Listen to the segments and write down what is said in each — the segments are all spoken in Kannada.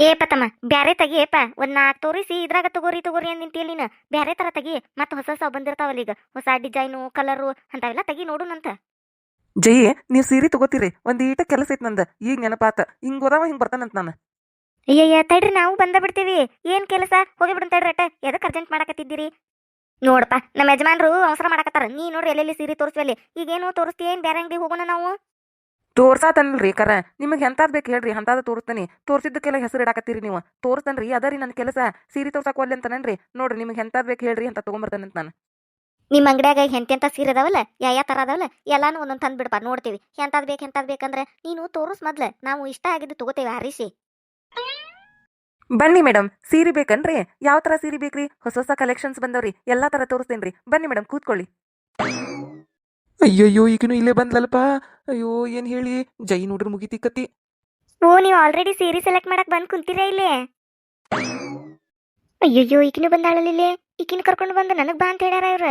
ಏಪ ತಮ್ಮ ಬ್ಯಾರೆ ತೆಗಿಯೇಪ ಒಂದ್ ನಾಲ್ಕು ತೋರಿಸಿ ಇದ್ರಾಗ ತಗೋರಿ ತಗೋರಿ ಅಂತ ನಿಂತಿಯಲ್ಲ ನೀನು ಬ್ಯಾರೆ ತರ ತೆಗಿ ಮತ್ತೆ ಹೊಸ ಹೊಸ ಬಂದಿರ್ತಾವಲ್ಲ ಈಗ. ಹೊಸ ಡಿಸೈನು ಕಲರು ಅಂತಾವೆಲ್ಲ ತೆಗಿ ನೋಡುನಂತ. ಜೈ ನೀವು ಸೀರೆ ತಗೋತೀರಿ ಒಂದ್ ಈಟ ಕೆಲಸ ಐತ್ ನಂದ. ಈಗ ನೆನಪಾತ ಹಿಂಗ್ ಹೋದಾವ ಹಿಂಗ್ ಬರ್ತಾನಂತ ನಾನು. ಅಯ್ಯಯ್ಯ ತಡ್ರಿ ನಾವು ಬಂದ ಬಿಡ್ತೀವಿ. ಏನ್ ಕೆಲಸ? ಹೋಗಿ ಬಿಡಂತ ತಡ್ರಿ ಅಟ ಎದಕ್ ಅರ್ಜೆಂಟ್ ಮಾಡಕತ್ತಿದ್ದೀರಿ? ನೋಡಪ್ಪ ನಮ್ಮ ಯಜಮಾನ್ರು ಅವಸರ ಮಾಡಕತ್ತಾರ. ನೀ ನೋಡ್ರಿ ಎಲ್ಲೆಲ್ಲಿ ಸೀರೆ ತೋರಿಸ್ವಲ್ಲಿ ಈಗೇನು ತೋರಿಸ್ತೀಯ ಏನ್ ಬೇರೆ ಅಂಗಡಿ ಹೋಗೋಣ ನಾವು? ತೋರ್ಸಾತನ್ರಿ ಕರ. ನಿಮಗೆ ಎಂತಾದ್ ಬೇಕು ಹೇಳ್ರಿ ಅಂತಾದ ತೋರಿಸ್ತಾನೆ. ತೋರಿಸಿದ್ದಕ್ಕೆಲ್ಲ ಹೆಸರು ಇಡಾಕತ್ತೀರಿ ನೀವು. ತೋರಿಸ್ತನ್ರಿ ಅದರಿ ನನ್ನ ಕೆಲಸ. ಸೀರೆ ತೋರ್ಸಕ್ ಒಲ್ಲೆ ಅಂತಾನನ್ರಿ. ನೋಡ್ರಿ ನಿಮಗೆ ಎಂತಾದ್ ಬೇಕು ಹೇಳ್ರಿ ಅಂತ ತಗೊಂಬರ್ತಾನಂತ ನಾನು. ನಿಮ್ಮ ಅಂಗಡಿಯಾಗ ಎಂತೆಂತ ಸೀರೆ ಅದಾವಲ್ಲ ಯಾ ಯಾ ತರ ಅದಾವಲ್ಲ ಎಲ್ಲಾನು ಒಂದೊಂದು ತಂದು ಬಿಡಪ್ಪ ನೋಡ್ತೀವಿ. ಎಂತಾದ್ ಬೇಕು ಎಂತಾದ್ ಬೇಕಂದ್ರೆ ನೀನು ತೋರಿಸ್ ಮೊದ್ಲ. ನಾವು ಇಷ್ಟ ಆಗಿದ್ದು ತಗೋತೇವೆ ಹರಿಸಿ ಬನ್ನಿ ಮೇಡಮ್ ಸೀರೆ ಬೇಕನ್ರಿ? ಯಾವ ತರ ಸೀರೆ ಬೇಕ್ರಿ? ಹೊಸ ಹೊಸ ಕಲೆಕ್ಷನ್ಸ್ ಬಂದವ್ರಿ ಎಲ್ಲಾ ತರ ತೋರಿಸ್ತೇನ್ರಿ. ಬನ್ನಿ ಮೇಡಮ್ ಕೂತ್ಕೊಳ್ಳಿ. ಅಯ್ಯಯ್ಯೋ ಈಗಿನೂ ಇಲ್ಲೇ ಬಂದ್ಲಲ್ಪ ಅಯ್ಯೋ, ಏನ್ ಹೇಳಿ? ಜೈ ನೋಡ್ರಿ ಮುಗಿತಿ ಕತ್ತಿ ಓ, ನೀವು ಆಲ್ರೆಡಿ ಸೀರೆ ಸೆಲೆಕ್ಟ್ ಮಾಡಕ್ ಬಂದ್ ಕುಂತೀರಾ ಇಲ್ಲಿ? ಅಯ್ಯಯ್ಯೋ ಈಕಿನೂ ಬಂದಾಳಲಿಲ್ಲ ಈಕಿನ ಕರ್ಕೊಂಡು ಬಂದು ನನಗ್ ಬಾ ಅಂತ ಹೇಳ್ಯಾರ ಇವ್ರ.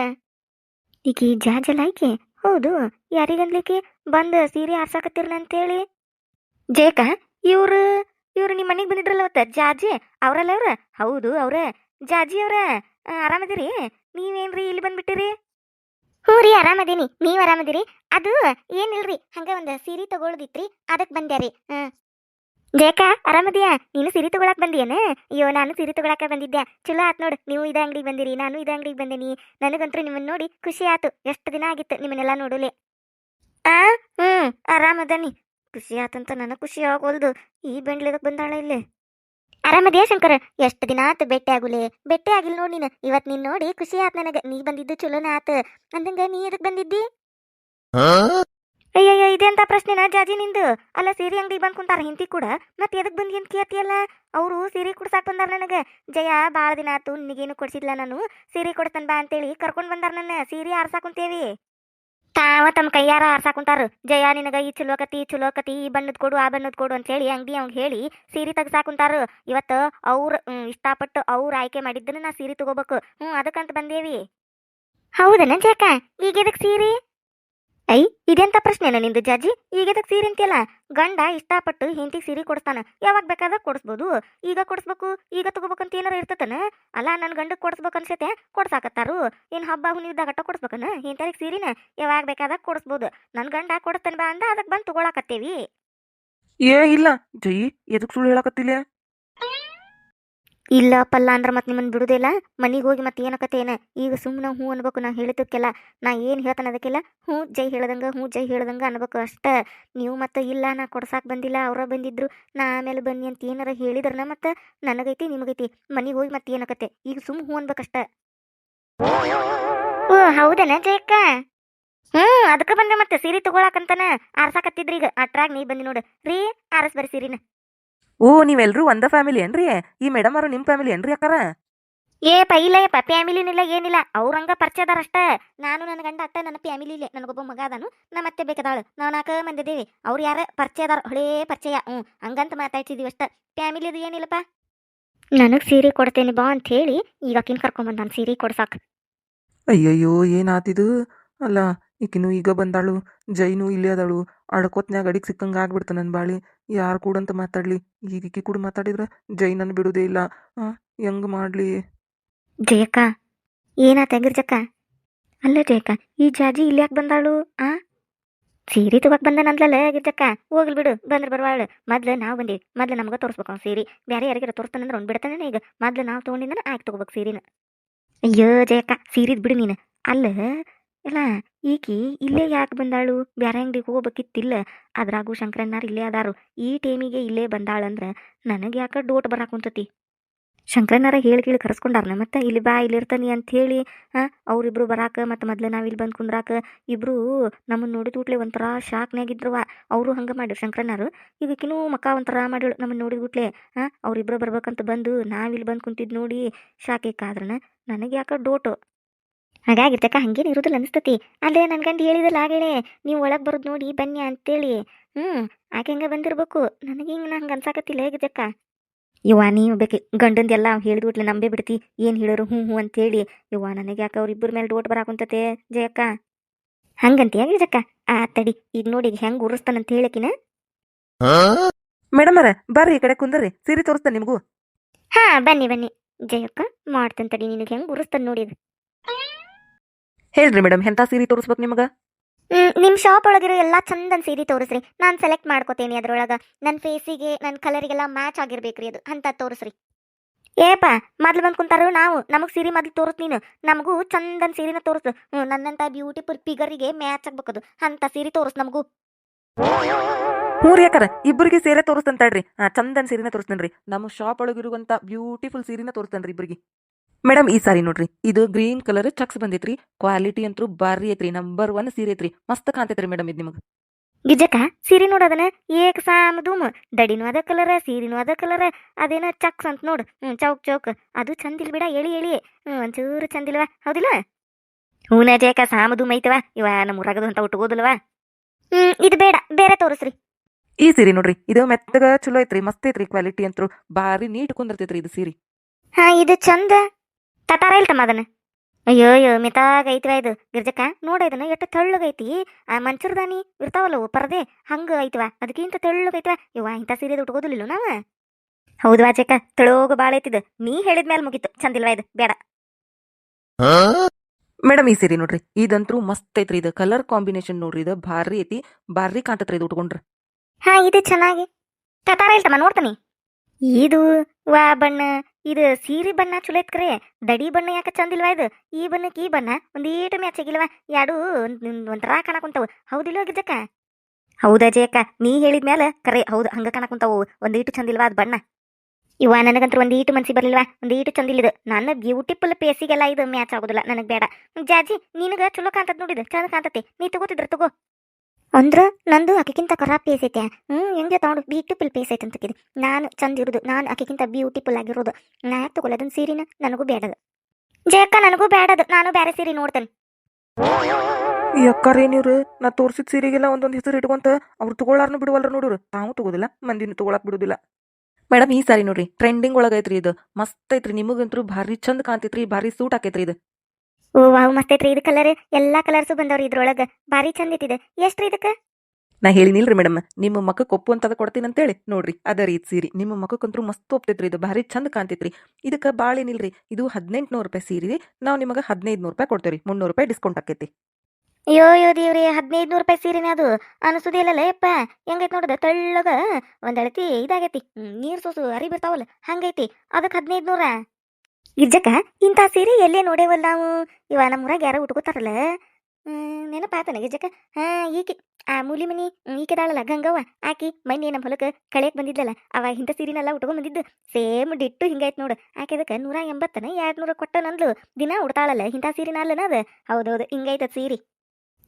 ಈಕಿ ಜಾಜಲ್ಲ ಆಯ್ಕೆ? ಹೌದು ಯಾರಿಗಂದ್ಲಿಕ್ಕೆ ಬಂದ್ ಸೀರೆ ಆರ್ಸಾಕತ್ತಿರ್ಲ ಅಂತೇಳಿ ಜೇಕ ಇವ್ರು ಇವ್ರು ನಿಮ್ಮ ಮನೆಗೆ ಬಂದಿದ್ರಲ್ಲ ಅವತ್ತ? ಜಾಜಿ? ಅವ್ರಲ್ಲ ಅವ್ರ ಹೌದು, ಅವ್ರ. ಜಾಜಿ ಅವ್ರ ಆರಾಮದಿರಿ? ನೀವೇನ್ರಿ ಇಲ್ಲಿ ಬಂದ್ಬಿಟ್ಟಿರಿ? ಹ್ಞೂ ರೀ, ಆರಾಮದೀನಿ. ನೀವ್ ಆರಾಮದಿರಿ? ಅದು ಏನಿಲ್ರಿ ಹಂಗ ಒಂದ್ ಸೀರೆ ಅದಕ್ಕೆ ಅದಕ್ ಬಂದ್ಯಾರಿ ಹ್ಮ್ ಜಯಕ ಆರಾಮದಿಯಾ? ನೀನು ಸೀರೆ ತಗೊಳಕ್ ಬಂದಿಯೇನ? ಅಯ್ಯೋ, ನಾನು ಸೀರೆ ತಗೊಳಕ ಬಂದಿದ್ದೆ. ಚಲೋ ಆತ್ ನೋಡು, ನೀವು ಇದ ಅಂಗಡಿಗೆ ಬಂದಿರಿ, ನಾನು ಇದ ಅಂಗಡಿಗೆ ಬಂದೇನಿ. ನನಗಂತೂ ನಿಮ್ಮನ್ನ ನೋಡಿ ಖುಷಿ ಆತು. ಎಷ್ಟು ದಿನ ಆಗಿತ್ತು ನಿಮ್ಮನ್ನೆಲ್ಲ ನೋಡಲೆ? ಆ? ಹ್ಮ್, ಆರಾಮದನಿ. ಖುಷಿ ಆತಂತ ನನಗೆ ಖುಷಿ ಆಗೋಲ್ದು. ಈ ಬೆಂಡ್ಲಿದಕ್ ಬಂದಾಳ ಇಲ್ಲಿ? ಆರಾಮದಿಯಾ ಶಂಕರ? ಎಷ್ಟು ದಿನ ಆತು ಭೇಟಿ ಆಗುಲೆ? ಭೇಟಿ ಆಗಿಲ್ಲ ನೋಡಿ ನೀನು. ಇವತ್ ನೀನ್ ನೋಡಿ ಖುಷಿ ಆತ್ ನನಗೆ. ನೀ ಬಂದಿದ್ದು ಚಲೋನ ಆತ. ಅಂದಂಗ ನೀ ಎದಕ್ ಬಂದಿದ್ದಿ? ಅಯ್ಯಯ್ಯ ಇದೆಂತ ಪ್ರಶ್ನೆನಾ ಜಾಜಿ ನಿಂದು? ಅಲ್ಲ ಸೀರೆ ಅಂಗಡಿ ಬಂದ್ ಕುಂತಾರ ಹಿಂತಿ ಕೂಡ. ಮತ್ತೆ ಎದಕ್ ಬಂದಿ ಅಂತ ಕೇಳ್ತಿಯಲ್ಲ? ಅವರು ಸೀರೆ ಕುಡ್ಸಾಕ್ ಬಂದಾರ ನನಗೆ. ಜಯ ಬಾಳ ದಿನ ಆತು. ನಿನಗೇನು ಕೊಡ್ಸಿದ್ಲ ನಾನು? ಸೀರೆ ಕೊಡ್ತಾನ ಬಾ ಅಂತೇಳಿ ಕರ್ಕೊಂಡ್ ಬಂದಾರ ನನ್ನ. ಸೀರೆ ಆರ್ಸಾಕುಂತೇವಿ ತಾವ ತಮ್ಮ ಕೈಯಾರ ಆರ್ಸಾಕುಂತಾರ ಜಯ, ನಿನಗ ಈ ಚಲೋಕತಿ ಚಲೋಕತಿ ಈ ಬಣ್ಣದ್ ಕೊಡು, ಆ ಬಣ್ಣದ್ ಕೊಡು ಅಂತ ಹೇಳಿ ಅಂಗಡಿ ಅವ್ನ್ ಹೇಳಿ ಸೀರೆ ತೆಗ್ಸಾಕುಂತಾರ ಇವತ್ತು ಅವ್ರ ಇಷ್ಟಪಟ್ಟು ಅವ್ರ ಆಯ್ಕೆ ಮಾಡಿದ್ದನ್ನ ನಾ ಸೀರೆ ತಗೋಬೇಕು. ಹ್ಞೂ ಅದಕ್ಕಂತ ಬಂದೇವಿ. ಹೌದನ ಜಕ ಈಗ ಎದಕ್ ಸೀರೆ? ಐ ಇದೆಂತ ಪ್ರಶ್ನೆನ ನಿಂದು ಜಾಜಿ? ಈಗ ಎದಕ್ ಸೀರೆ ಅಂತೀಯಲ್ಲ? ಗಂಡ ಇಷ್ಟಪಟ್ಟು ಹೆಂಡತಿಗೆ ಸೀರೆ ಕೊಡಿಸ್ತಾನ. ಯಾವಾಗ ಬೇಕಾದಾಗ ಕೊಡಿಸ್ಬೋದು. ಈಗ ಕೊಡಿಸ್ಬೇಕು, ಈಗ ತಗೋಬೇಕಂತ ಏನಾರ ಇರ್ತತನ? ಅಲ್ಲ ನನ್ನ ಗಂಡಕ್ಕೆ ಕೊಡಿಸ್ಬೇಕು ಅನ್ಸತ್ತೆ, ಕೊಡ್ಸಾಕತ್ತಾರು. ಏನು ಹಬ್ಬ ಹುಣ್ಣಿದಾಗ ಅಟ್ಟ ಕೊಡಿಸ್ಬೇಕನ? ಇಂಥವ್ರಿಗೆ ಸೀರೆನ? ಯಾವಾಗ ಬೇಕಾದಾಗ ಕೊಡಿಸ್ಬೋದು. ನನ್ನ ಗಂಡ ಕೊಡ್ತಾನೆ ಬಾ ಅಂದ ಅದಕ್ಕೆ ಬಂದು ತಗೊಳಕತ್ತೇವಿ. ಏ, ಇಲ್ಲ. ಜೈ, ಎದಕ್ ಸುಳ್ಳು ಹೇಳಕತ್ತಿಲ್ಲ ಇಲ್ಲ ಪಲ್ಲ ಅಂದ್ರೆ ಮತ್ತೆ ನಿಮ್ಮನ್ನು ಬಿಡುದಿಲ್ಲ ಮನೆಗೆ ಹೋಗಿ ಮತ್ತೆ ಏನಕತ್ತೇನ ಈಗ ಸುಮ್ಮನೆ ಹ್ಞೂ ಅನ್ಬೇಕು ನಾ ಹೇಳಿದ್ದಕ್ಕೆಲ್ಲ. ನಾ ಏನು ಹೇಳ್ತಾನೆ ಅದಕ್ಕೆಲ್ಲ? ಹ್ಞೂ, ಜೈ ಹೇಳ್ದಂಗೆ, ಹ್ಞೂ, ಜೈ ಹೇಳ್ದಂಗೆ ಅನ್ಬೇಕು ಅಷ್ಟ. ನೀವು ಮತ್ತೆ ಇಲ್ಲ, ನಾ ಕೊಡ್ಸಾಕ್ ಬಂದಿಲ್ಲ, ಅವ್ರ ಬಂದಿದ್ರು, ನಾ ಆಮೇಲೆ ಬನ್ನಿ ಅಂತ ಏನಾರ ಹೇಳಿದ್ರನ ಮತ್ತೆ ನನಗೈತಿ, ನಿಮಗೈತಿ. ಮನೆಗೆ ಹೋಗಿ ಮತ್ತೆ ಏನಕತ್ತೆ ಈಗ ಸುಮ್ ಹ್ಞೂ ಅನ್ಬೇಕಷ್ಟ ಓ, ಹೌದನ ಜಯಕ್ಕ? ಹ್ಞೂ, ಅದಕ್ಕೆ ಬಂದೆ ಮತ್ತೆ ಸೀರೆ ತಗೊಳಕಂತಾನ ಆರ್ಸಾಕತ್ತಿದ್ರಿ ಈಗ. ಅಟ್ರಾಗ್ ನೀ ಬಂದಿ ನೋಡು. ರೀ, ಆರಸ್ ಬರ್ರಿ ಸೀರಿನ. ಓ ನೀವೆಲ್ರೂ ಒಂದ ಫ್ಯಾಮಿಲಿ ಏನ್ರಿ? ಈ ಮೇಡಮ್ ಅವರು ನಿಮ್ ಫ್ಯಾಮಿಲಿ ಏನ್ರಿ ಅಕ್ಕಾರ? ಏ ಇಲ್ಲ ಫ್ಯಾಮಿಲಿ ಫ್ಯಾಮಿಲಿನಿಲ್ಲ ಏನಿಲ್ಲ. ಅವ್ರಂಗ ಪರಿಚಯದಾರ ಅಷ್ಟ. ನಾನು ನನ್ನ ಗಂಡ ಅಟ್ಟ ನನ್ನ ಫ್ಯಾಮಿಲಿ ಇಲ್ಲೇ. ನನಗೊಬ್ಬ ಮಗ ಅದಾನು. ನಮ್ಮ ಮತ್ತೆ ಬೇಕಾದಾಳು. ನಾವು ನಾಲ್ಕು ಮಂದಿದ್ದೀವಿ ಅವ್ರು ಯಾರ ಪರಿಚಯದಾರ ಹೊಳೇ ಪರಿಚಯ. ಹ್ಞೂ ಹಂಗಂತ ಮಾತಾಡ್ತಿದೀವಿ ಅಷ್ಟ. ಫ್ಯಾಮಿಲಿದು ಏನಿಲ್ಲಪ್ಪ ನನಗೆ ಸೀರೆ ಕೊಡ್ತೇನೆ ಬಾ ಅಂತ ಹೇಳಿ ಈಗ ಆಕಿನ ಕರ್ಕೊಂಬಂದು ನಾನು ಸೀರೆ ಕೊಡ್ಸಾಕ. ಅಯ್ಯಯ್ಯೋ ಏನಾತಿದು? ಅಲ್ಲ ಈಕಿನೂ ಈಗ ಬಂದಾಳು. ಜೈನು ಇಲ್ಲೇ ಅದಾಳು. ಅಡ್ಕೋತ್ನ್ಯಾಗ ಅಡಿಗೆ ಸಿಕ್ಕಂಗ ಆಗ್ಬಿಡ್ತು ನನ್ನ ಬಾಳಿ. ಯಾರು ಕೂಡಂತ ಮಾತಾಡ್ಲಿ? ಈಗ ಈಕಿ ಕೂಡ ಮಾತಾಡಿದ್ರೆ ಜೈ ಬಿಡುದೇ ಇಲ್ಲ. ಹೆಂಗ್ ಮಾಡ್ಲಿ? ಜಯಕ್ಕ, ಏನಾ ಗಿರ್ಜಕ್ಕ ಅಲ್ಲ ಜಯಕ್ಕ, ಈ ಜಾಜಿ ಇಲ್ಲಿ ಯಾಕೆ ಬಂದಾಳು? ಆ? ಸೀರೆ ತಗೋಕ್ ಬಂದನಂದ್ಲಲ್ಲ ಗಿರ್ಜಕ್ಕ ಹೋಗ್ಲಿ ಬಿಡು, ಬಂದ್ರೆ ಬರ್ವಾಳು. ಮೊದ್ಲು ನಾವು ಬಂದೀವಿ. ಮೊದ್ಲು ನಮಗೆ ತೋರಿಸ್ಬೇಕು ಅವ್ನು ಸೀರೆ. ಬೇರೆ ಯಾರಿಗಾರ ತೋರಿಸ್ತಾನಂದ್ರೆ ಒಂದ್ ಬಿಡ್ತಾನೆ ಈಗ? ಮೊದ್ಲು ನಾವು ತೊಗೊಂಡಿದ್ದಾನೆ ಆಯ್ತು ತಗೋಬೇಕು ಸೀರೆನ. ಅಯ್ಯೋ ಜಯಕ್ಕ, ಸೀರಿದ್ ಬಿಡು ನೀನು. ಅಲ್ಲ ಇಲ್ಲ, ಈಕಿ ಇಲ್ಲೇ ಯಾಕೆ ಬಂದಾಳು? ಬ್ಯಾರೆ ಅಂಗಡಿಗೆ ಹೋಗ್ಬೇಕಿತ್ತಿಲ್ಲ. ಅದ್ರಾಗೂ ಶಂಕರಣ್ಣಾರ್ ಇಲ್ಲೇ ಅದಾರು. ಈ ಟೈಮಿಗೆ ಇಲ್ಲೇ ಬಂದಾಳಂದ್ರೆ ನನಗೆ ಯಾಕೆ ಡೋಟ್ ಬರಾಕುಂತತಿ ಶಂಕರಣ್ಣಾರ ಹೇಳಿ ಕೇಳಿ ಕರೆಸ್ಕೊಂಡಾರನ ಮತ್ತೆ ಇಲ್ಲಿ ಬಾ, ಇಲ್ಲಿ ಇರ್ತಾನೆ ಅಂತ ಹೇಳಿ ಅವ್ರಿಬ್ರು ಬರಾಕ ಮತ್ತು ಮೊದ್ಲು ನಾವು ಇಲ್ಲಿ ಬಂದು ಕುಂದ್ರಾಕ ಇಬ್ರು ನಮ್ಮನ್ನ ನೋಡಿದ ಕೂಟ್ಲೆ ಒಂಥರ ಶಾಕ್ನಾಗಿದ್ರವ ಅವರು ಹಂಗೆ ಮಾಡಿ ಶಂಕರಣ್ಣಾರು. ಇದಕ್ಕಿನ್ನೂ ಮಕ್ಕ ಒಂಥರ ಮಾಡಿಳು ನಮ್ಮನ್ನು ನೋಡಿದ ಕೂಟ್ಲೆ ಹಾಂ ಅವ್ರಿಬ್ರು ಬರ್ಬೇಕಂತ ಬಂದು ನಾವು ಇಲ್ಲಿ ಬಂದು ಕುಂತಿದ್ದು ನೋಡಿ ಶಾಕೇಕಾದ್ರನ ನನಗೆ ಯಾಕೆ ಡೋಟು? ಹಾಗಾಗಿರ್ತಕ್ಕ ಹಂಗೇನು ಇರೋದಿಲ್ಲ ಅನಿಸ್ತತಿ. ಅಲ್ಲೇ ನನ್ನ ಗಂಡ ಹೇಳಿದಲ್ಲ ಆಗಲೇ ನೀವು ಒಳಗೆ ಬರೋದು ನೋಡಿ ಬನ್ನಿ ಅಂತೇಳಿ. ಹ್ಞೂ ಆಕೆ ಹಂಗೆ ಬಂದಿರ್ಬೇಕು. ನನಗೆ ಹಿಂಗೆ ನಂಗೆ ಅನ್ಸಾಕತ್ತಿಲ್ಲ ಹೇಗಿದ್ದಕ್ಕ ಯವ್ವ ನೀವು ಬೇಕಿ ಗಂಡಂದೆಲ್ಲ ಹೇಳಿದ್ಬಿಟ್ಲೆ ನಂಬೇ ಬಿಡ್ತಿ. ಏನು ಹೇಳೋರು ಹ್ಞೂ ಹ್ಞೂ ಅಂತೇಳಿ. ಯವ್ವ ನನಗೆ ಯಾಕೆ ಅವ್ರಿಬ್ಬರ ಮೇಲೆ ಡೋಟ್ ಬರಾಕುಂತತೆ ಜಯಕ್ಕ? ಹಂಗಂತ ಜಕ್ಕ. ಆ ತಡಿ ಈಗ ನೋಡಿ ಹೆಂಗೆ ಉರಿಸ್ತಾನಂತ ಹೇಳಕಿನ. ಮೇಡಮ್ ಅರ ಬರ್ರಿ ಈ ಕಡೆ ಕುಂದರ್ರಿ ಸೀರೆ ತೋರಿಸ್ತಾನೆ ನಿಮಗೂ. ಹಾ ಬನ್ನಿ ಬನ್ನಿ. ಜಯಕ್ಕ ಮಾಡ್ತಂತಡಿ ತಡಿ ನಿನಗೆ ಹೆಂಗ್ ಉರಿಸ್ತಾನೆ ನೋಡಿದ್ ಹೇಳ್ರಿ ಮೇಡಮ್ ಎಂತ ಸೀರೆ ತೋರಿಸ್ಬೇಕು ನಿಮಗೆ? ಹ್ಮ್ ನಿಮ್ ಶಾಪ್ ಒಳಗಿರೋ ಎಲ್ಲಾ ಚಂದನ್ ಸೀರೆ ತೋರಿಸ್ರಿ. ನಾನ್ ಸೆಲೆಕ್ಟ್ ಮಾಡ್ಕೋತೇನಿ ಅದ್ರೊಳಗ. ನನ್ನ ಫೇಸಿಗೆ ನನ್ನ ಕಲರಿಗೆಲ್ಲ ಮ್ಯಾಚ್ ಆಗಿರ್ಬೇಕ್ರಿ ಅದು. ಅಂತ ತೋರಿಸ್ರಿ. ಏಪ ಮೊದ್ಲು ಬಂದ್ ಕುಂತಾರ ನಾವು. ನಮಗ್ ಸೀರೆ ಮೊದ್ಲು ತೋರಿಸ್ ನೀನು. ನಮಗೂ ಚಂದನ್ ಸೀರೆನ ತೋರಿಸು. ನನ್ನಂತ ಬ್ಯೂಟಿಫುಲ್ ಫಿಗರಿಗೆ ಮ್ಯಾಚ್ ಆಗ್ಬೇಕದು. ಅಂತ ಸೀರೆ ತೋರಿಸ್ ನಮಗೂ. ಹ್ಞೂ ರೀ ಯಾಕಾರ ಇಬ್ಬರಿಗೆ ಸೀರೆ ತೋರಿಸ್ತಂತಾಳ್ರಿ ಹಾ ಚಂದನ್ ಸೀರೆನ ತೋರಿಸ್ತೇನೆ ರೀ ನಮ್ಮ ಶಾಪ್ ಒಳಗಿರುವಂಥ ಬ್ಯೂಟಿಫುಲ್ ಸೀರೆನ ತೋರಿಸ್ತೇನೆ ರೀ ಇಬ್ಬರಿಗೆ. ಮೇಡಮ್ ಈ ಸಾರಿ ನೋಡ್ರಿ. ಇದು ಗ್ರೀನ್ ಕಲರ್ ಚಕ್ಸ್ ಬಂದೈತ್ರಿ. ಕ್ವಾಲಿಟಿ ಅಂತೂ ಬಾರಿ ಐತ್ರಿ. ನಂಬರ್ ಒನ್ ಸೀರೆ ಐತ್ರಿ. ಮಸ್ತ್ ಕಾಣ್ತೈತ್ರಿ ಮೇಡಮ್ ಇದು ನಿಮಗೆ. ಗಿಜಕ ಸೀರೆ ನೋಡೋದನ ಏಕ್ ಸಾಮ್ ಧೂಮ್. ದಡಿನೂ ಅದ ಕಲರ ಸೀರೆನೂ ಅದ ಕಲರ ಅದೇನ ಚಕ್ಸ್ ಅಂತ ನೋಡು. ಹ್ಮ್ ಚೌಕ್ ಚೌಕ್. ಅದು ಚಂದಿಲ್ ಬಿಡ ಎಳಿ ಎಳಿ. ಹ್ಮ್ ಒಂಚೂರು ಚಂದಿಲ್ವಾ ಹೌದಿಲ್ಲ ಹೂನ ಜೇಕ ಸಾಮ ಧೂಮ್ ಐತವ? ಇವ ನಮ್ಮ ಊರಾಗದು ಅಂತ ಉಟ್ಕೋದಿಲ್ವಾ? ಹ್ಮ್ ಇದು ಬೇಡ ಬೇರೆ ತೋರಿಸ್ರಿ. ಈ ಸೀರೆ ನೋಡ್ರಿ ಇದು ಮೆತ್ತಗ ಚಲೋ ಐತ್ರಿ ಮಸ್ತ್ ಐತ್ರಿ ಕ್ವಾಲಿಟಿ ಅಂತೂ ಬಾರಿ ನೀಟ್ ಕುಂದಿರ್ತೈತ್ರಿ ಇದು ಸೀರೆ. ಹಾ ಇದು ಚಂದ ತಟಾರ ಇಲ್ತ ಅದನ್ನ? ಅಯ್ಯೋ ಅಯ್ಯೋ ಮಿತಾಗ ಐತಿವ ಇದು. ಗಿರ್ಜಕ್ಕ ನೋಡ ಇದನ್ನ ಎಷ್ಟು ತೆಳ್ಳಗೈತಿ. ಆ ಮಂಚೂರ್ದಾನಿ ಇರ್ತಾವಲ್ಲವು ಪರದೆ ಹಂಗ ಐತಿವ. ಅದಕ್ಕಿಂತ ತೆಳ್ಳಗೈತಿವ. ಇವ ಇಂಥ ಸೀರೆ ಉಟ್ಕೋದಿಲ್ಲ ನಾವ? ಹೌದು ವಾಚಕ್ಕ ತೆಳೋಗ ಬಾಳ ಐತಿದ್ ನೀ ಹೇಳಿದ ಮೇಲೆ ಮುಗಿತು. ಚಂದಿಲ್ವಾ ಇದು? ಬೇಡ. ಮೇಡಮ್ ಈ ಸೀರೆ ನೋಡ್ರಿ. ಇದಂತೂ ಮಸ್ತ್ ಐತ್ರಿ ಇದು. ಕಲರ್ ಕಾಂಬಿನೇಷನ್ ನೋಡ್ರಿ ಇದು. ಭಾರಿ ಐತಿ. ಭಾರಿ ಕಾಣ್ತತ್ರಿ ಇದು ಉಟ್ಕೊಂಡ್ರಿ. ಹಾ ಇದು ಚೆನ್ನಾಗಿ. ತಟಾರ ಇಲ್ತಮ್ಮ ನೋಡ್ತಾನಿ. ಇದು ವಾ ಬಣ್ಣ ಇದು ಸೀರೆ ಬಣ್ಣ ಚಲೋ ಐತ್ ಕರೆ. ದಡಿ ಬಣ್ಣ ಯಾಕೆ ಚಂದಿಲ್ವಾ ಇದು? ಈ ಬಣ್ಣಕ್ಕೆ ಈ ಬಣ್ಣ ಒಂದೀಟು ಮ್ಯಾಚ್ ಆಗಿಲ್ವಾ? ಎರಡು ಒಂಥರ ಕಾಣಕುಂತಾವು. ಹೌದಿಲ್ವ ಗಿಜ್ಜಕ್ಕ ಹೌದಾ ಜಯಕ್ಕ ನೀ ಹೇಳಿದ್ಮೇಲೆ ಕರೆ, ಹೌದು, ಹಂಗ ಕಾಣಕುಂತಾವು. ಒಂದೀಟು ಚಂದಿಲ್ವಾ ಅದು ಬಣ್ಣ? ಇವ ನನಗಂತೂ ಒಂದೀಟು ಮನ್ಸಿ ಬರ್ಲಿಲ್ವಾ? ಒಂದೀಟು ಚಂದಿಲ್ಲಿದು ನನ್ನ ಬ್ಯೂಟಿಫುಲ್ ಪೇಸಿಗೆಲ್ಲ ಇದು ಮ್ಯಾಚ್ ಆಗೋದಿಲ್ಲ. ನನಗೆ ಬೇಡ. ಜಾಜಿ, ನಿನಗ ಚಲೋ ಕಾಣ್ತದ ನೋಡಿದ ಚಂದ ಕಾಣ್ತತಿ. ನೀ ತಗೋತಿದ್ರ, ತಗೋ. ಅಂದ್ರ ನಂದು ಆಕೆಗಿಂತ ಖರಾಬ್ ಪೇಸ್ ಐತೆ. ಹ್ಮ್, ಹೆಂಗೆ ತಗೊಂಡು ಬ್ಯೂಟಿಫುಲ್ ಪೇಸ್ ಐತೆ ಅಂತಕಿದೆ ನಾನು ಚಂದ ಇರೋದು, ನಾನು ಆಕೆಗಿಂತ ಬ್ಯೂಟಿಫುಲ್ ಆಗಿರೋದು. ನಾ ಯಾಕೆ ತಗೊಳ್ಳೋದನ್ನ ಸೀರೆನ ನನಗೂ ಬೇಡದು ಜಯಕ್ಕ, ನನಗೂ ಬೇಡದು ನಾನು ಬೇರೆ ಸೀರೆ ನೋಡ್ತೇನೆ. ಈ ಅಕ್ಕಾರೇನಿವ್ರು ನಾ ತೋರ್ಸಿದ ಸೀರೆಗೆಲ್ಲ ಒಂದೊಂದು ಹೆಸರು ಇಟ್ಕೊಂತ ಅವ್ರು ತಗೊಳ್ಳಾರ್ನು ಬಿಡುವಲ್ರು ನೋಡ್ರು ತಾವು ತಗೋದಿಲ್ಲ, ಮಂದಿನ ತಗೊಳಕ್ ಬಿಡುದಿಲ್ಲ. ಮೇಡಮ್ ಈ ಸಾರಿ ನೋಡ್ರಿ ಟ್ರೆಂಡಿಂಗ್ ಒಳಗೈತ್ರಿ ಇದು. ಮಸ್ತ್ ಐತ್ರಿ, ನಿಮಗಂತೂ ಭಾರಿ ಚಂದ ಕಾಣ್ತೈತ್ರಿ, ಭಾರಿ ಸೂಟ್ ಆಕೈತ್ರಿ ಇದು. ಓ ವಾವ್ ಮಸ್ತ್ ಐತ್ರಿ ಇದು ಕಲರ್ ಎಲ್ಲಾ ಕಲರ್ಸು ಬಂದವ್ರಿ ಇದ್ರೊಳಗ. ಭಾರಿ ಚಂದ ಐತಿದೆ ಎಷ್ಟ್ರಿ ಇದಕ್ಕ? ನಾ ಹೇಳಿನಿಲ್ರಿ ಮೇಡಮ್ ನಿಮ್ಮ ಮಕ್ಕಕ್ಕೆ ಒಪ್ಪು ಅಂತದ ಕೊಡ್ತೀನಿ ಅಂತೇಳಿ ನೋಡ್ರಿ ಅದ ರೀ ಇದು ಸೀರೆ. ನಿಮ್ಮ ಮಕ್ಕಕ್ಕಂತೂ ಮಸ್ತ್ ಒಪ್ತೈತ್ರಿ ಇದು ಭಾರಿ ಚಂದ ಕಾಣ್ತೈತ್ರಿ. ಇದಕ್ಕೆ ಭಾಳ ಏನಿಲ್ರಿ ಇದು ಹದಿನೆಂಟು ನೂರು ರೂಪಾಯಿ ಸೀರೆ ನಾವು ನಿಮಗೆ ಹದಿನೈದು ನೂರು ರೂಪಾಯಿ ಕೊಡ್ತೇವೆ ಮುನ್ನೂರು ರೂಪಾಯಿ ಡಿಸ್ಕೌಂಟ್ ಆಕೈತಿ. ಅಯ್ಯೋ ಅಯ್ಯೋ ದೇವ್ರಿ ಹದಿನೈದು ನೂರು ರೂಪಾಯಿ ಸೀರೆನೇ ಅದು. ಅನಿಸುದಿಲ್ಲಲ್ಲ ಯಪ್ಪ. ಹೆಂಗೈತಿ ನೋಡದ? ತೆಳ್ಳಗ ಒಂದಳತಿ ಇದಾಗೈತಿ. ನೀರು ನೀರ್ ಸೋಸು ಅರಿ ಬರ್ತಾವಲ್ಲ ಹಂಗೈತಿ. ಅದಕ್ಕೆ ಹದಿನೈದು ನೂರ ಗಿಜ್ಜಕ್ಕ ಇಂಥ ಸೀರೆ ಎಲ್ಲೇ ನೋಡೇವಲ್ಲ ನಾವು? ಇವ ನಮ್ಮೂರಾಗ ಯಾರೋ ಉಟ್ಕೋತಾರಲ್ಲ. ನೆನಪಾತನ ಗಿಜ್ಜಕ್ಕ ಹಾ, ಈಕೆ. ಆ ಮೂಲಿ ಮನಿ ಈಕೆದಾಳಲ್ಲ ಗಂಗವ್ವ, ಆಕಿ ಮನಿ ನಮ್ಮ ಹೊಲಕ್ಕೆ ಕಳೆಯಕ್ಕೆ ಬಂದಿದ್ಲಲ್ಲ ಅವ ಇಂಥ ಸೀರೆನೆಲ್ಲ ಉಟ್ಕೊಂಡ್ ಬಂದಿದ್ದು. ಸೇಮ್ ಡಿಟ್ಟು ಹಿಂಗೈತ್ ನೋಡು. ಆಕೆ ಅದಕ್ಕೆ ನೂರ ಎಂಬತ್ತನ ಎರಡ್ ನೂರ ಕೊಟ್ಟ ನಂದ್ಲು ದಿನ ಉಡ್ತಾಳಲ್ಲ, ಇಂಥ ಸೀರೆನ ಅಲ್ಲನ ಅದ? ಹೌದೌದು ಹಿಂಗೈತ ಸೀರೆ.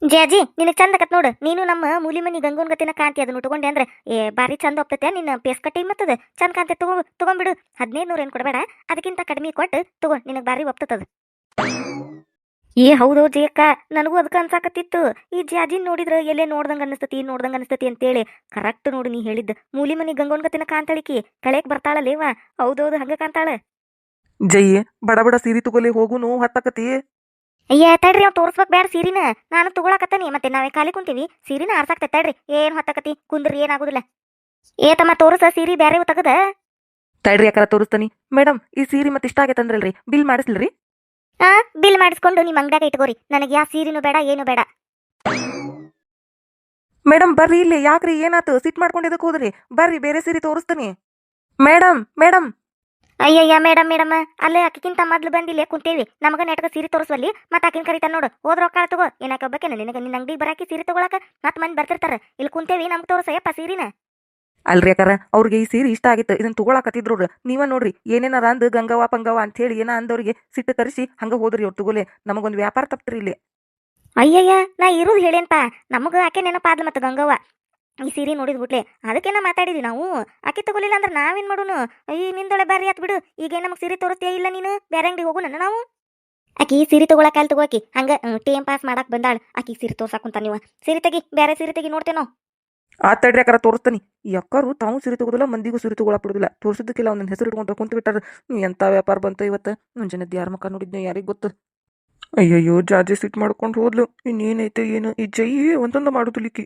ಜಯಾಜಿ, ನಿನಗೆ ಚಂದ ಆಕತ್ ನೋಡು. ನೀನು ನಮ್ಮ ಮೂಲಿ ಮನಿ ಗಂಗೋನ್ ಗತಿನ ಕಾಂತಿ ಅದನ್ನ ಉಟ್ಕೊಂಡೆ ಅಂದ್ರೆ, ಏ ಬಾರಿ ಚಂದ ಹೋಗ್ತೈತೆ ನಿನ್ನ ಪೇಸ್ ಕಟ್ಟಿ ಮತ್ತದ? ಚಂದ ಕಾಂತಿ ತಗೋ ತಗೊಂಬಿಡು ಹದಿನೈದು ನೂರ ಏನು ಕೊಡಬೇಡ. ಅದಕ್ಕಿಂತ ಕಡಿಮೆ ಕೊಟ್ಟು ತಗೋ, ನಿನಗೆ ಬಾರಿ ಒಪ್ತದ ಏ, ಹೌದು ಜಯಕ್ಕ ನನಗೂ ಅದಕ್ಕೆ ಅನ್ಸಾಕತ್ತಿತ್ತು. ಈ ಜಾಜಿ ನೋಡಿದ್ರ ಎಲ್ಲೇ ನೋಡ್ದಂಗ ಅನಿಸ್ತತಿ ನೋಡ್ದಂಗ ಅನಿಸ್ತತಿ ಅಂತೇಳಿ. ಕರೆಕ್ಟ್ ನೋಡು ನೀ ಹೇಳಿದ್ದು. ಮೂಲಿ ಮನಿ ಗಂಗೋನ್ ಗತಿನ ಕಾಂತಾಳಿಕಿ. ಕಳೆಯಕ್ ಬರ್ತಾಳಲ್ಲೇವಾ ಹೌದೌದು, ಹಂಗ ಕಾಂತಾಳ ಜೈ, ಬಡ ಬಡ ಸೀರೆ ತಗೊಲಿ ಹೋಗುನು ಹತ್ತಾಕತಿ ಅಯ್ಯ ತಡ್ರಿ ಅವ್ನು ತೋರ್ಸ್ಬೇಕು ಬೇಡ ಸೀರಿನ. ನಾನು ತಗೊಳಕತ್ತೀನಿ. ಮತ್ತೆ ನಾವೇ ಖಾಲಿ ಕುಂತೀವಿ. ಸೀರಿನ ಆರ್ಸಾಕ್ತೆ ತಡ್ರಿ. ಏನ್ ಹೊತ್ತಕತಿ ಕುಂದ್ರಿ ಏನಾಗುದಿಲ್ಲ ಏ ತಮ್ಮ ತೋರಿಸ ಸೀರಿ ಬೇರೆ ತಗದ ತಡ್ರಿ ಯಾಕಾರ ತೋರಿಸ್ತಾನಿ. ಮೇಡಮ್ ಈ ಸೀರೆ ಮತ್ತೆ ಇಷ್ಟ ಆಗೈತಂದ್ರಲ್ರಿ. ಬಿಲ್ ಮಾಡಿಸ್ಲ್ರಿ? ಆ ಬಿಲ್ ಮಾಡಿಸ್ಕೊಂಡು ನಿಮ್ಮ ಅಂಗಡ್ಯಾಗ ಇಟ್ಕೋರಿ. ನನಗೆ ಯಾ ಸೀರಿನೂ ಬೇಡ ಏನು ಬೇಡ. ಮೇಡಮ್ ಬರ್ರಿ ಇಲ್ಲಿ. ಯಾಕ್ರಿ? ಏನಾತು? ಸಿಟ್ ಮಾಡ್ಕೊಂಡು ಇದಕ್ಕೆ ಹೋದ್ರಿ? ಬರ್ರಿ ಬೇರೆ ಸೀರೆ ತೋರಿಸ್ತೀನಿ. ಮೇಡಮ್ ಮೇಡಮ್ ಅಯ್ಯಯ್ಯ ಮೇಡಮ್ ಮೇಡಮ್ ಅಲ್ಲೇ ಅಕ್ಕಿಂತ ಮೊದ್ಲು ಬಂದಿಲ್ಲೇ ಕುಂತೇವಿ. ನಮಗ ನೆಟ್ಗ ಸೀರೆ ತೋರಿಸ್ವಲ್ಲಿ. ಮತ್ತೆ ಆಕಿನ ಕರಿತಾ ನೋಡು. ಹೋದ್ರ ರೊಕ್ಕ ತಗೋ. ಏನಾಕ ಒಬ್ಬಕ್ಕೆ ನಿನಗೆ ನಿನ್ನ ಅಂಗಡಿ ಬರಾಕಿ ಸೀರೆ ತಗೊಳಕ? ಮತ್ತೆ ಮಂದಿ ಬರ್ತಿರ್ತಾರ. ಇಲ್ಲಿ ಕುಂತೇವಿ ನಮ್ಗೆ ತೋರಿಸಯ್ಯಪ್ಪ ಸೀರಿನ. ಅಲ್ರಿ ಅಕ್ಕಾರ ಅವ್ರಿಗೆ ಈ ಸೀರೆ ಇಷ್ಟ ಆಗಿತ್ತು. ಇದನ್ನ ತಗೊಳಕತ್ತಿದ್ರು ನೀವ ನೋಡ್ರಿ ಏನೇನಾರ ಅಂದ್ ಗಂಗವ್ವ ಪಂಗವ್ವ ಅಂತ ಹೇಳಿ ಏನ ಅಂದವ್ರಿಗೆ ಸಿಟ್ಟು ತರಿಸಿ ಹಂಗ ಹೋದ್ರಿ ಅವ್ರು ತಗೋಲೆ. ನಮಗೊಂದು ವ್ಯಾಪಾರ ತಪ್ತ್ರಿ ಇಲ್ಲಿ. ಅಯ್ಯಯ್ಯ ನಾ ಇರೋದು ಹೇಳೇನ್ಪಾ. ನಮಗ ಆಕೆ ನೆನಪಾದ್ಲ ಮತ್ತೆ ಗಂಗವ್ವ. ಈ ಸೀರೆ ನೋಡಿದ್ ಬಿಟ್ಲೆ ಅದಕ್ಕೇನ ಮಾತಾಡಿದ್ವಿ ನಾವು. ಆಕೆ ತಗೊಲಿಲ್ಲ ಅಂದ್ರೆ ನಾವೇನ್ ಮಾಡೋನು? ಅಯ್ಯ ನಿಂದೊಳೆ ಬಾರಿ ಆತ್ ಬಿಡು. ಈಗ ನಮಗೆ ಸೀರೆ ತೋರಿಸ್ತೀಯ ಇಲ್ಲ ನೀನು? ಬೇರೆ ಅಂಗಡಿ ಹೋಗು ನನ್ನ ನಾವು? ಆಕಿ ಸೀರೆ ತಗೊಳಕ್ ಅಲ್ಲಿ ತಗೋಕಿ ಹಂಗ ಟೈಮ್ ಪಾಸ್ ಮಾಡಕ್ ಬಂದಾಳ. ಆಕಿ ಸೀರೆ ತೋರ್ಸಾಕುಂತ ನೀವ ಸೀರೆ ತೆಗಿ, ಬೇರೆ ಸೀರೆ ತೆಗಿ ನೋಡ್ತೇನೋ. ಆ ತಡ್ರಿ ಯಾಕಾರ ತೋರಿಸ್ತಾನೆ. ಈ ತಾವು ಸೀರೆ ತಗೋದಿಲ್ಲ ಮಂದಿಗೂ ಸೀರೆ ತಗೊಳಕ್ ಬಿಡುದಿಲ್ಲ. ತೋರಿಸೋದಕ್ಕಿಲ್ಲ ಒಂದೊಂದು ಹೆಸರು ಇಟ್ಕೊಂಡು ಕುಂತು ಬಿಟ್ಟಾರ. ಎಂತ ವ್ಯಾಪಾರ ಬಂತು ಇವತ್ತು? ಮುಂಜಾನೆದ್ದು ಯಾರ ಮಕ್ಕ ನೋಡಿದ್ನ ಯಾರಿಗ್ ಗೊತ್ತು? ಅಯ್ಯಯ್ಯೋ, ಜಾಜಿ ಸಿಟ್ ಮಾಡ್ಕೊಂಡು ಹೋದ್ಲು. ಇನ್ನೇನೈತೆ, ಏನು? ಈ ಜೈ ಒಂದೊಂದು ಮಾಡುದಿಲ್ಲಿಕ್ಕಿ